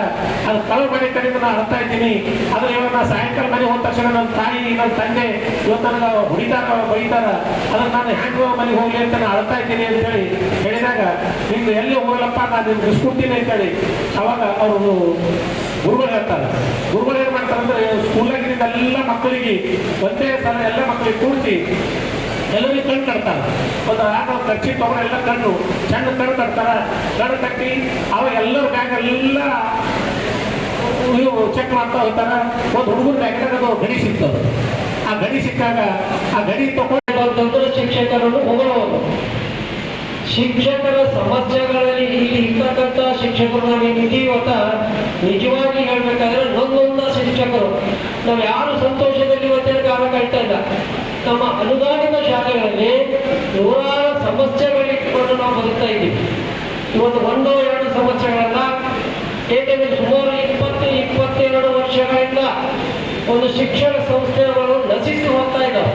ಅದು ಕಳವ ಬಳಿ ಕಡಿಮೆ ನಾನು ಅಳ್ತಾ ಇದ್ದೀನಿ. ಆದ್ರೆ ಇವಾಗ ನಾ ಸಾಯಂಕಾಲ ಮನೆ ಹೋದ ತಕ್ಷಣ ನನ್ನ ತಾಯಿ ನನ್ನ ತಂದೆ ಇವತ್ತು ನನಗೆ ಹೊಡಿತಾರ, ಬೈತಾರ. ಅದನ್ನ ನಾನು ಹೆಂಗ ಮನೆಗೆ ಹೋಗ್ಲಿ ಅಂತ ನಾನು ಅಳ್ತಾ ಇದ್ದೀನಿ ಅಂತ ಹೇಳಿ ಹೇಳಿದಾಗ ನಿಮ್ದು ಎಲ್ಲಿ ಹೋಗಲಪ್ಪ ನಾನು ನಿಮ್ಗೆ ಇಸ್ಕೊಡ್ತೀನಿ ಅಂತೇಳಿ ಅವಾಗ ಅವರು ಗುರುಗಳು ಹೇಳ್ತಾರೆ. ಗುರುಗಳು ಏನ್ ಮಾಡ್ತಾರೆ ಅಂದ್ರೆ ಸ್ಕೂಲಾಗಿದ್ದ ಎಲ್ಲ ಮಕ್ಕಳಿಗೆ ಒಂದೇ ಸಲ ಎಲ್ಲ ಮಕ್ಕಳಿಗೆ ಕೂರಿಸಿ ಎಲ್ಲರಿಗೂ ಕಣ್ಣು ಕಟ್ತಾರ. ಒಂದು ಆಟ ಕಚ್ಚಿ ಎಲ್ಲ ಕಣ್ಣು ಚೆಂದ ಕಣ್ಣು ಕಟ್ತಾರ. ಕಣ್ಣು ಕಟ್ಟಿ ಅವಾಗ ಎಲ್ಲರ ಬ್ಯಾಗ್ ಎಲ್ಲ ಚೆಕ್ ಮಾಡ್ತಾ ಹೋಗ್ತಾರ. ಒಂದು ಹುಡುಗರ ಬ್ಯಾಗ್ನಾಗ ಅದು ಗಡಿ ಸಿಗ್ತದೆ ಆ ಗಡಿ ಸಿಕ್ಕಾಗ ಆ ಗಡಿ ತಗೊಂಡು ಶಿಕ್ಷಕರನ್ನು ಹೊಗಳುವುದು ಶಿಕ್ಷಕರ ಸಮಸ್ಯೆಗಳಲ್ಲಿ ಇಲ್ಲಿ ಇರ್ತಕ್ಕಂಥ ಶಿಕ್ಷಕರು ನಾವು ನಿಧಿವತ್ತ ನಿಜವಾಗಿ ಹೇಳ್ಬೇಕಾದ್ರೆ ನೊಂದೊಂದ ಶಿಕ್ಷಕರು. ನಾವು ಯಾರು ಸಂತೋಷದಲ್ಲಿ ಇವತ್ತಿನ ಕಾಲ ಕಳ್ತಾ ಇಲ್ಲ. ನಮ್ಮ ಅನುದಾನಿತ ಶಾಲೆಗಳಲ್ಲಿ ನೂರಾರು ಸಮಸ್ಯೆಗಳಿಟ್ಟುಕೊಂಡು ನಾವು ಬದುಕ್ತಾ ಇದ್ದೀವಿ. ಇವತ್ತು ಒಂದು ಎರಡು ಸಮಸ್ಯೆಗಳಲ್ಲ ಏಕೆಂದರೆ ಸುಮಾರು ಇಪ್ಪತ್ತು, ಇಪ್ಪತ್ತೆರಡು ವರ್ಷಗಳಿಂದ ಒಂದು ಶಿಕ್ಷಣ ಸಂಸ್ಥೆಗಳು ನಶಿಸಿ ಹೋಗ್ತಾ ಇದ್ದಾವೆ.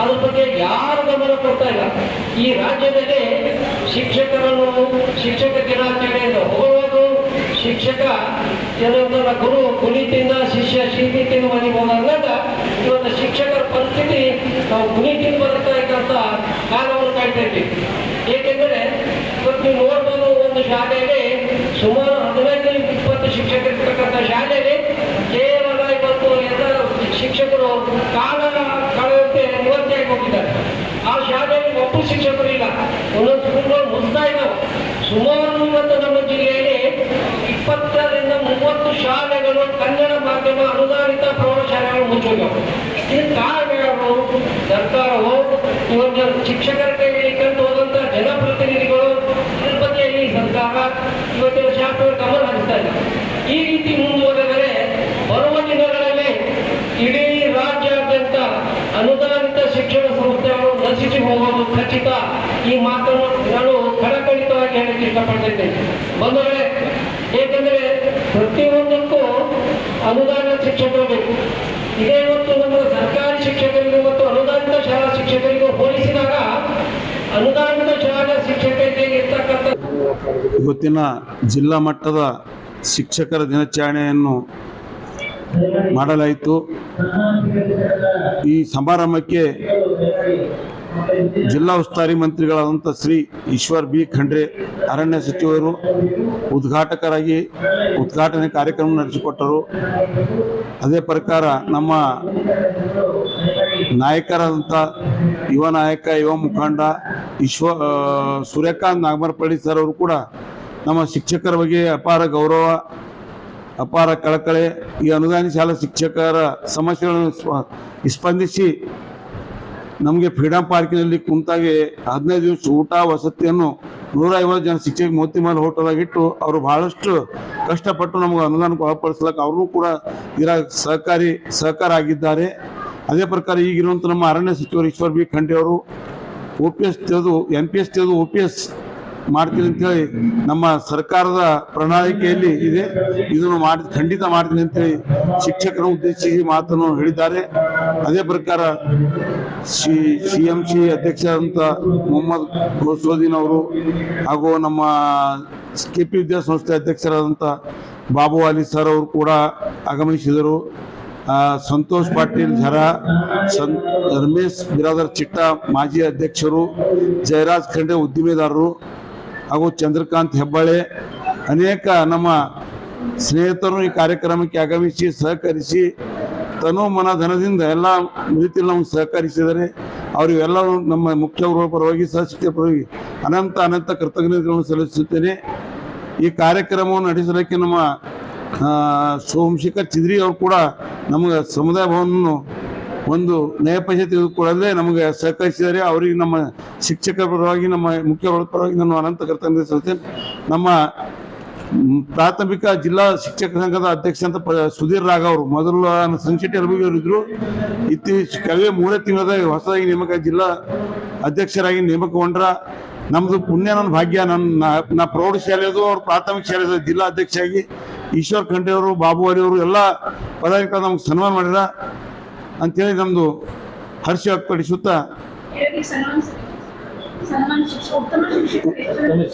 ಅದ್ರ ಬಗ್ಗೆ ಯಾರು ಗಮನ ಕೊಡ್ತಾ ಇಲ್ಲ. ಈ ರಾಜ್ಯದಲ್ಲಿ ಶಿಕ್ಷಕರನ್ನು, ಶಿಕ್ಷಕ ದಿನಾಚರಣೆಯಿಂದ ಹೋಗಬಹುದು ಶಿಕ್ಷಕ ಕೆಲವೊಂದರ ಗುರು ಕುಲಿತಿಂದ, ಶಿಷ್ಯ ಶ್ರೀತಿಂದ ಮನೆಗೆ ಹೋದಾಗ ಇವತ್ತು ಶಿಕ್ಷಕರ ಪರಿಸ್ಥಿತಿ ನಾವು ಬರ್ತಾ ಇದ್ದಂತ ಕಾಲವನ್ನು ಕಾಯ್ತಾ ಇದ್ದೀವಿ ಏಕೆಂದರೆ ಇವತ್ತು ನೀವು ನೋಡ್ಬೋದು ಒಂದು ಶಾಲೆಯಲ್ಲಿ ಸುಮಾರು ಹದಿನೈದರಿಂದ ಇಪ್ಪತ್ತು ಶಿಕ್ಷಕರು ಇರ್ತಕ್ಕಂಥ ಶಾಲೆಯಲ್ಲಿ ಕೇವಲ ಇವತ್ತು ಎಲ್ಲ ಶಿಕ್ಷಕರು ಕಾಲ ಕಳೆಯುತ್ತೆ, ನಿವರ್ತಿಯಾಗಿ ಹೋಗಿದ್ದಾರೆ. ಆ ಶಾಲೆಯಲ್ಲಿ ಒಬ್ಬ ಶಿಕ್ಷಕರು ಇಲ್ಲ. ಒಂದೊಂದು ಸ್ಕೂಲ್ಗಳು ಮುಗ್ತಾ ಇದ್ದಾವೆ ಸುಮಾರು ಮತ್ತು ನಮ್ಮ ಜಿಲ್ಲೆಯಲ್ಲಿ ಇಪ್ಪತ್ತರಿಂದ ಮೂವತ್ತು ಶಾಲೆಗಳು ಕನ್ನಡ ಮಾಧ್ಯಮ ಅನುದಾನಿತ ಪ್ರೌಢಶಾಲೆಗಳು ಮುಚ್ಚಿದ್ದವು ಇದಕ್ಕೆ ಕಾರಣ ಯಾರು ಸರ್ಕಾರವು ಇವತ್ತು ಶಿಕ್ಷಕರ ಕೈಯಲ್ಲಿ ಕಂಡು ಹೋದಂತ ಜನಪ್ರತಿನಿಧಿಗಳು ಈ ಸರ್ಕಾರ ಇವತ್ತಿನ ಶಾಸಕರು ಗಮನ ಹರಿಸ್ತಾ ಇದೆ. ಈ ರೀತಿ ಮುಂದುವರೆದರೆ ಬರುವ ದಿನಗಳಲ್ಲಿ ಇಡೀ ರಾಜ್ಯಾದ್ಯಂತ ಅನುದಾನಿತ ಶಿಕ್ಷಣ ನಶಿಸಿ ಹೋಗೋದು ಖಚಿತ. ಈ ಮಾತನ್ನು ನಾನು ಖಡಖಂಡಿತವಾಗಿ ಹೇಳಕ್ಕೆ ಇಷ್ಟಪಡ್ತಿದ್ದೇನೆ ಬಂದರೆ ಏಕೆಂದರೆ ಪ್ರತಿಯೊಂದಕ್ಕೂ ಅನುದಾನ ಶಿಕ್ಷಕರು ಬೇಕು. ಇದೇ ಮತ್ತು ನಮ್ಮ ಸರ್ಕಾರಿ ಶಿಕ್ಷಕರಿಗೂ ಮತ್ತು ಅನುದಾನಿತ ಶಾಲಾ ಶಿಕ್ಷಕರಿಗೂ ಹೋಲಿಸಿದಾಗ ಅನುದಾನಿತ ಶಾಲಾ ಶಿಕ್ಷಕರಿಗೆ ಇರ್ತಕ್ಕಂಥ ಇವತ್ತಿನ ಜಿಲ್ಲಾ ಮಟ್ಟದ ಶಿಕ್ಷಕರ ದಿನಾಚರಣೆಯನ್ನು ಮಾಡಲಾಯಿತು. ಈ ಸಮಾರಂಭಕ್ಕೆ ಜಿಲ್ಲಾ ಉಸ್ತುವಾರಿ ಮಂತ್ರಿಗಳಾದಂಥ ಶ್ರೀ ಈಶ್ವರ್ ಬಿ ಖಂಡ್ರೆ ಅರಣ್ಯ ಸಚಿವರು, ಉದ್ಘಾಟಕರಾಗಿ ಉದ್ಘಾಟನೆ ಕಾರ್ಯಕ್ರಮ ನಡೆಸಿಕೊಟ್ಟರು. ಅದೇ ಪ್ರಕಾರ ನಮ್ಮ ನಾಯಕರಾದಂಥ ಯುವ ನಾಯಕ, ಯುವ ಮುಖಂಡ ಈಶ್ವ ಸೂರ್ಯಕಾಂತ್ ನಾಗಮರಪಳ್ಳಿ ಸರ್ ಅವರು ಕೂಡ ನಮ್ಮ ಶಿಕ್ಷಕರ ಬಗ್ಗೆ ಅಪಾರ ಗೌರವ, ಅಪಾರ ಕಳಕಳೆ, ಈ ಅನುದಾನಿ ಶಾಲಾ ಶಿಕ್ಷಕರ ಸಮಸ್ಯೆಗಳನ್ನು ಸ್ಪಂದಿಸಿ ನಮಗೆ ಫ್ರೀಡಂ ಪಾರ್ಕಿನಲ್ಲಿ ಕುಂತಾಗೆ ಹದಿನೈದು ದಿವಸ ಊಟ, ವಸತಿಯನ್ನು ನೂರ ಐವತ್ತು ಜನ ಶಿಕ್ಷಕ ಮೋತಿಮಾಲ್ ಹೋಟೆಲಾಗಿಟ್ಟು ಅವರು ಬಹಳಷ್ಟು ಕಷ್ಟಪಟ್ಟು ನಮಗೆ ಅನುದಾನ ಒಳಪಡಿಸ್ಲಕ್ಕೆ ಅವರು ಕೂಡ ಇರ ಸಹಕಾರಿ ಸಹಕಾರ ಆಗಿದ್ದಾರೆ ಅದೇ ಪ್ರಕಾರ ಈಗಿರುವಂಥ ನಮ್ಮ ಅರಣ್ಯ ಸಚಿವರು ಈಶ್ವರ್ ಬಿ ಖಂಡೆ ಅವರು ಓ ಪಿ ಎಸ್ ತೆಗೆದು ಎಂ ಪಿ ಎಸ್ ತೆಗೆದು ಒ ಪಿ ಎಸ್ ಮಾಡ್ತೀನಿ ಅಂತೇಳಿ ನಮ್ಮ ಸರ್ಕಾರದ ಪ್ರಣಾಳಿಕೆಯಲ್ಲಿ ಇದೆ. ಇದನ್ನು ಮಾಡಿ ಖಂಡಿತ ಮಾಡ್ತೀನಿ ಅಂತೇಳಿ ಶಿಕ್ಷಕರ ಉದ್ದೇಶಿಸಿ ಮಾತನ್ನು ಹೇಳಿದ್ದಾರೆ. ಅದೇ ಪ್ರಕಾರ ಸಿ ಸಿ ಎಂ ಸಿ ಅಧ್ಯಕ್ಷರಾದಂಥ ಮೊಹಮ್ಮದ್ ಗೋಸೋದಿನ್ ಅವರು ಹಾಗೂ ನಮ್ಮ ಕೆ ಪಿ ವಿದ್ಯಾಸಂಸ್ಥೆ ಅಧ್ಯಕ್ಷರಾದಂಥ ಬಾಬು ಅಲಿ ಸರ್ ಅವರು ಕೂಡ ಆಗಮಿಸಿದರು ಸಂತೋಷ್ ಪಾಟೀಲ್ ಝರ ಸಂ, ರಮೇಶ್ ಬಿರಾದರ್ ಚಿಟ್ಟ ಮಾಜಿ ಅಧ್ಯಕ್ಷರು, ಜಯರಾಜ್ ಖಂಡೆ ಉದ್ದಿಮೆದಾರರು ಹಾಗೂ ಚಂದ್ರಕಾಂತ್ ಹೆಬ್ಬಾಳೆ ಅನೇಕ ನಮ್ಮ ಸ್ನೇಹಿತರು ಈ ಕಾರ್ಯಕ್ರಮಕ್ಕೆ ಆಗಮಿಸಿ ಸಹಕರಿಸಿ ತನು ಮನ ಧನದಿಂದ ಎಲ್ಲ ರೀತಿಯಲ್ಲಿ ನಮಗೆ ಸಹಕರಿಸಿದರೆ ಅವರಿಗೆಲ್ಲರೂ ನಮ್ಮ ಮುಖ್ಯ ಗುರುಗಳ ಪರವಾಗಿ ಸಹಶಿಕ್ಷಕ ಪರವಾಗಿ ಅನಂತ ಅನಂತ ಕೃತಜ್ಞತೆಗಳನ್ನು ಸಲ್ಲಿಸುತ್ತೇನೆ. ಈ ಕಾರ್ಯಕ್ರಮವನ್ನು ನಡೆಸಲಿಕ್ಕೆ ನಮ್ಮ ಸೋಮಶೇಖರ್ ಚಿದ್ರಿ ಅವರು ಕೂಡ ನಮಗೆ ಸಮುದಾಯ ಭವನವನ್ನು ಒಂದು ನೇಪಥ್ಯ ಪೈಸೆ ತೆಗೆದುಕೊಳ್ಳದೆ ನಮಗೆ ಸಹಕರಿಸಿದರೆ ಅವರಿಗೆ ನಮ್ಮ ಶಿಕ್ಷಕರ ಪರವಾಗಿ, ನಮ್ಮ ಮುಖ್ಯ ಪರವಾಗಿ ನಾನು ಅನಂತ ಕರ್ತವ್ಯ ಸಲ್ಲಿಸ್ತೇನೆ ನಮ್ಮ ಪ್ರಾಥಮಿಕ ಜಿಲ್ಲಾ ಶಿಕ್ಷಕ ಸಂಘದ ಅಧ್ಯಕ್ಷ ಅಂತ ಸುಧೀರ್ ರಾಘ ಅವರು ಮೊದಲು ಅವರು ಇದ್ರು ಇತ್ತೀಚೆಗೆ ಕೆಲವೇ ಮೂರೇ ತಿಂಗಳದಾಗ ಹೊಸದಾಗಿ ನೇಮಕ ಜಿಲ್ಲಾ ಅಧ್ಯಕ್ಷರಾಗಿ ನೇಮಕಗೊಂಡ್ರ ನಮ್ದು ಪುಣ್ಯ, ನನ್ನ ಭಾಗ್ಯ, ನನ್ನ, ನಾ- ಪ್ರೌಢಶಾಲೆದು ಅವ್ರು ಪ್ರಾಥಮಿಕ ಶಾಲೆ ಜಿಲ್ಲಾ ಅಧ್ಯಕ್ಷರಾಗಿ ಈಶ್ವರ್ ಖಂಡ್ರೆ ಅವರು, ಬಾಬು ಅವರು ಎಲ್ಲ ಪದಾಧಿಕಾರಿ ನಮ್ಗೆ ಸನ್ಮಾನ ಮಾಡಿದ ಅಂತೇಳಿ ನಮ್ಮದು ಹರ್ಷ ವ್ಯಕ್ತಪಡಿಸುತ್ತಾ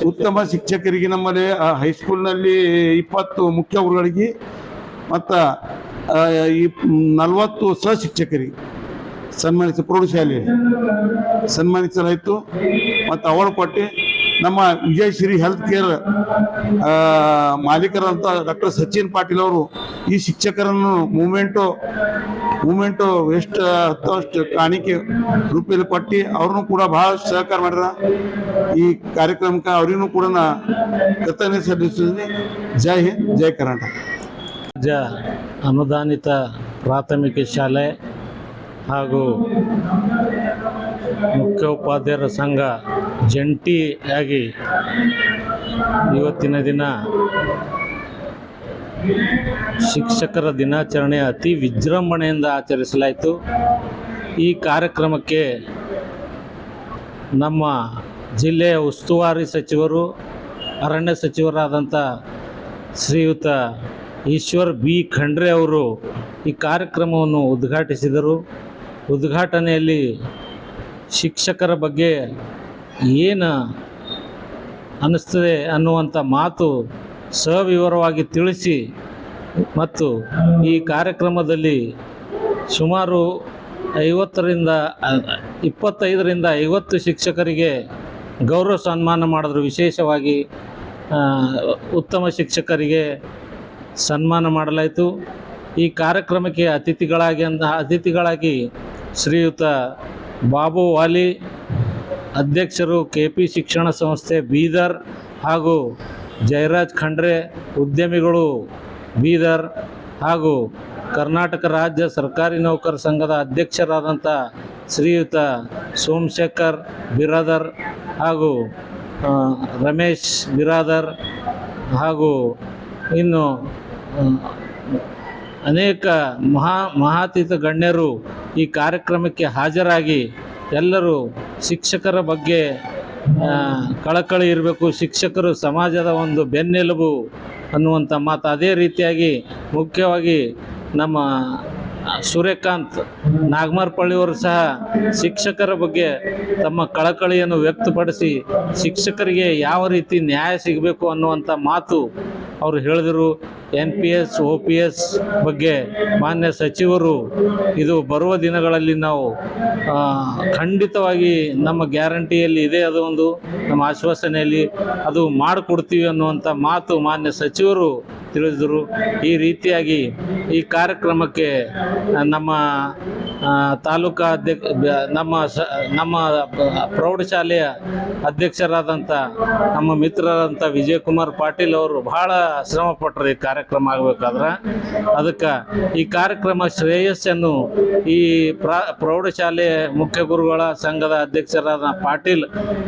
ಉತ್ತಮ ಶಿಕ್ಷಕರಿಗೆ ನಮ್ಮಲ್ಲಿ ಆ, ಹೈಸ್ಕೂಲ್ನಲ್ಲಿ ಇಪ್ಪತ್ತು ಮುಖ್ಯ ಗುರುಗಳಿಗೆ ಮತ್ತು ಈ ನಲವತ್ತು ಸಹ ಶಿಕ್ಷಕರಿಗೆ ಸನ್ಮಾನಿಸ ಪ್ರೌಢಶಾಲೆಯಲ್ಲಿ ಸನ್ಮಾನಿಸಲಾಯಿತು. ಮತ್ತು ಅವಾರ್ಡ್ ಕೊಟ್ಟು ನಮ್ಮ ವಿಜಯಶ್ರೀ ಹೆಲ್ತ್ ಕೇರ್ ಮಾಲೀಕರಂತ ಡಾಕ್ಟರ್ ಸಚಿನ್ ಪಾಟೀಲ್ ಅವರು ಈ ಶಿಕ್ಷಕರನ್ನು ಮೂಮೆಂಟು ಮೂಮೆಂಟು ಎಷ್ಟು ಹತ್ತಷ್ಟು ಕಾಣಿಕೆ ರೂಪದಲ್ಲಿ ಕೊಟ್ಟು ಅವ್ರನ್ನೂ ಕೂಡ ಬಹಳ ಸಹಕಾರ ಮಾಡ್ಯಾರ ಈ ಕಾರ್ಯಕ್ರಮಕ್ಕೆ ಅವರಿಗೂ ಕೂಡ ನಾ ಕೃತಜ್ಞತೆ ಸಲ್ಲಿಸ್ತೀನಿ. ಜೈ ಹಿಂದ್, ಜೈ ಕರ್ನಾಟಕ. ರಾಜ್ಯ ಅನುದಾನಿತ ಪ್ರಾಥಮಿಕ ಶಾಲೆ ಹಾಗೂ ಮುಖ್ಯೋಪಾಧ್ಯಾಯರ ಸಂಘ ಜಂಟಿಯಾಗಿ ಇವತ್ತಿನ ದಿನ ಶಿಕ್ಷಕರ ದಿನಾಚರಣೆ ಅತಿ ವಿಜೃಂಭಣೆಯಿಂದ ಆಚರಿಸಲಾಯಿತು. ಈ ಕಾರ್ಯಕ್ರಮಕ್ಕೆ ನಮ್ಮ ಜಿಲ್ಲೆಯ ಉಸ್ತುವಾರಿ ಸಚಿವರು, ಅರಣ್ಯ ಸಚಿವರಾದಂಥ ಶ್ರೀಯುತ ಈಶ್ವರ್ ಬಿ ಖಂಡ್ರೆ ಅವರು ಈ ಕಾರ್ಯಕ್ರಮವನ್ನು ಉದ್ಘಾಟಿಸಿದರು. ಉದ್ಘಾಟನೆಯಲ್ಲಿ ಶಿಕ್ಷಕರ ಬಗ್ಗೆ ಏನು ಅನ್ನಿಸ್ತದೆ ಅನ್ನುವಂಥ ಮಾತು ಸವಿವರವಾಗಿ ತಿಳಿಸಿ ಮತ್ತು ಈ ಕಾರ್ಯಕ್ರಮದಲ್ಲಿ ಸುಮಾರು ಐವತ್ತರಿಂದ, ಇಪ್ಪತ್ತೈದರಿಂದ ಐವತ್ತು ಶಿಕ್ಷಕರಿಗೆ ಗೌರವ ಸನ್ಮಾನ ಮಾಡಿದ್ರು. ವಿಶೇಷವಾಗಿ ಉತ್ತಮ ಶಿಕ್ಷಕರಿಗೆ ಸನ್ಮಾನ ಮಾಡಲಾಯಿತು. ಈ ಕಾರ್ಯಕ್ರಮಕ್ಕೆ ಅತಿಥಿಗಳಾಗಿ ಅಂತ ಅತಿಥಿಗಳಾಗಿ ಶ್ರೀಯುತ ಬಾಬು ವಾಲಿ ಅಧ್ಯಕ್ಷರು ಕೆ ಪಿ ಶಿಕ್ಷಣ ಸಂಸ್ಥೆ ಬೀದರ್ ಹಾಗೂ ಜಯರಾಜ್ ಖಂಡ್ರೆ ಉದ್ಯಮಿಗಳು ಬೀದರ್ ಹಾಗೂ ಕರ್ನಾಟಕ ರಾಜ್ಯ ಸರ್ಕಾರಿ ನೌಕರ ಸಂಘದ ಅಧ್ಯಕ್ಷರಾದಂಥ ಶ್ರೀಯುತ ಸೋಮಶೇಖರ್ ಬಿರಾದರ್ ಹಾಗೂ ರಮೇಶ್ ಬಿರಾದರ್ ಹಾಗೂ ಇನ್ನು ಅನೇಕ ಮಹಾ ಮಹಾತೀತ ಗಣ್ಯರು ಈ ಕಾರ್ಯಕ್ರಮಕ್ಕೆ ಹಾಜರಾಗಿ ಎಲ್ಲರೂ ಶಿಕ್ಷಕರ ಬಗ್ಗೆ ಕಳಕಳಿ ಇರಬೇಕು, ಶಿಕ್ಷಕರು ಸಮಾಜದ ಒಂದು ಬೆನ್ನೆಲುಬು ಅನ್ನುವಂಥ ಮಾತು. ಅದೇ ರೀತಿಯಾಗಿ ಮುಖ್ಯವಾಗಿ ನಮ್ಮ ಸೂರ್ಯಕಾಂತ್ ನಾಗಮಾರ್ಪಳ್ಳಿಯವರು ಸಹ ಶಿಕ್ಷಕರ ಬಗ್ಗೆ ತಮ್ಮ ಕಳಕಳಿಯನ್ನು ವ್ಯಕ್ತಪಡಿಸಿ ಶಿಕ್ಷಕರಿಗೆ ಯಾವ ರೀತಿ ನ್ಯಾಯ ಸಿಗಬೇಕು ಅನ್ನುವಂಥ ಮಾತು ಅವರು ಹೇಳಿದರು. N P S O P S ಬಗ್ಗೆ ಮಾನ್ಯ ಸಚಿವರು ಇದು ಬರುವ ದಿನಗಳಲ್ಲಿ ನಾವು ಖಂಡಿತವಾಗಿ ನಮ್ಮ ಗ್ಯಾರಂಟಿಯಲ್ಲಿ ಇದೆ ಅದು ಒಂದು. ನಮ್ಮ ಆಶ್ವಾಸನೆಯಲ್ಲಿ ಅದು ಮಾಡಿಕೊಡ್ತೀವಿ ಅನ್ನುವಂಥ ಮಾತು ಮಾನ್ಯ ಸಚಿವರು ತಿಳಿಸಿದರು. ಈ ರೀತಿಯಾಗಿ ಈ ಕಾರ್ಯಕ್ರಮಕ್ಕೆ ನಮ್ಮ ತಾಲೂಕಾ ಅಧ್ಯಕ್ಷ, ನಮ್ಮ ಸ, ನಮ್ಮ ಪ್ರೌಢಶಾಲೆಯ ಅಧ್ಯಕ್ಷರಾದಂಥ, ನಮ್ಮ ಮಿತ್ರರಾದಂಥ ವಿಜಯಕುಮಾರ್ ಪಾಟೀಲ್ ಅವರು ಬಹಳ ಶ್ರಮ ಪಟ್ಟರು ಈ ಕಾರ್ಯಕ್ರಮ ಆಗಬೇಕಾದ್ರೆ. ಅದಕ್ಕೆ ಈ ಕಾರ್ಯಕ್ರಮ ಶ್ರೇಯಸ್ಸನ್ನು ಈ ಪ್ರಾ, ಪ್ರೌಢಶಾಲೆ ಮುಖ್ಯ ಗುರುಗಳ ಸಂಘದ ಅಧ್ಯಕ್ಷರಾದ ಪಾಟೀಲ್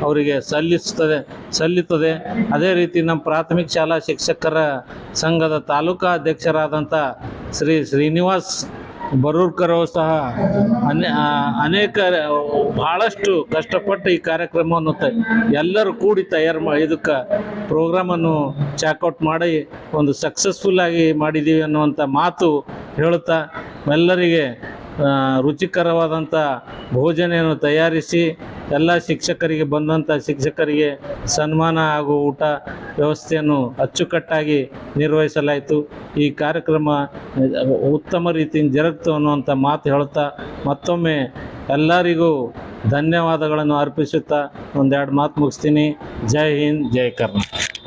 ಅವರಿಗೆ ಸಲ್ಲಿಸ್ತದೆ ಸಲ್ಲುತ್ತದೆ ಅದೇ ರೀತಿ ನಮ್ಮ ಪ್ರಾಥಮಿಕ ಶಾಲಾ ಶಿಕ್ಷಕರ ಸಂಘದ ತಾಲೂಕಾ ಅಧ್ಯಕ್ಷರಾದಂಥ ಶ್ರೀ ಶ್ರೀನಿವಾಸ್ ಬರೂರ್ಕರ್ ಅವರು ಸಹ ಅನೇ ಅನೇಕ ಭಾಳಷ್ಟು ಕಷ್ಟಪಟ್ಟು ಈ ಕಾರ್ಯಕ್ರಮವನ್ನು ತ, ಎಲ್ಲರೂ ಕೂಡಿ ತಯಾರು ಮಾ, ಇದಕ್ಕೆ ಪ್ರೋಗ್ರಾಮನ್ನು ಚಾಕೌಟ್ ಮಾಡಿ ಒಂದು ಸಕ್ಸಸ್ಫುಲ್ ಆಗಿ ಮಾಡಿದ್ದೀವಿ ಅನ್ನುವಂಥ ಮಾತು ಹೇಳುತ್ತಾ ಎಲ್ಲರಿಗೆ ರುಚಿಕರವಾದಂಥ ಭೋಜನೆಯನ್ನು ತಯಾರಿಸಿ ಎಲ್ಲ ಶಿಕ್ಷಕರಿಗೆ ಬಂದಂಥ ಶಿಕ್ಷಕರಿಗೆ ಸನ್ಮಾನ ಹಾಗೂ ಊಟ ವ್ಯವಸ್ಥೆಯನ್ನು ಅಚ್ಚುಕಟ್ಟಾಗಿ ನಿರ್ವಹಿಸಲಾಯಿತು. ಈ ಕಾರ್ಯಕ್ರಮ ಉತ್ತಮ ರೀತಿಯಿಂದ ಜರುಗ್ತು ಅನ್ನುವಂಥ ಮಾತು ಹೇಳುತ್ತಾ ಮತ್ತೊಮ್ಮೆ ಎಲ್ಲರಿಗೂ ಧನ್ಯವಾದಗಳನ್ನು ಅರ್ಪಿಸುತ್ತಾ ಒಂದೆರಡು ಮಾತು ಮುಗಿಸ್ತೀನಿ. ಜೈ ಹಿಂದ್, ಜೈ ಕರ್ನಾಟಕ.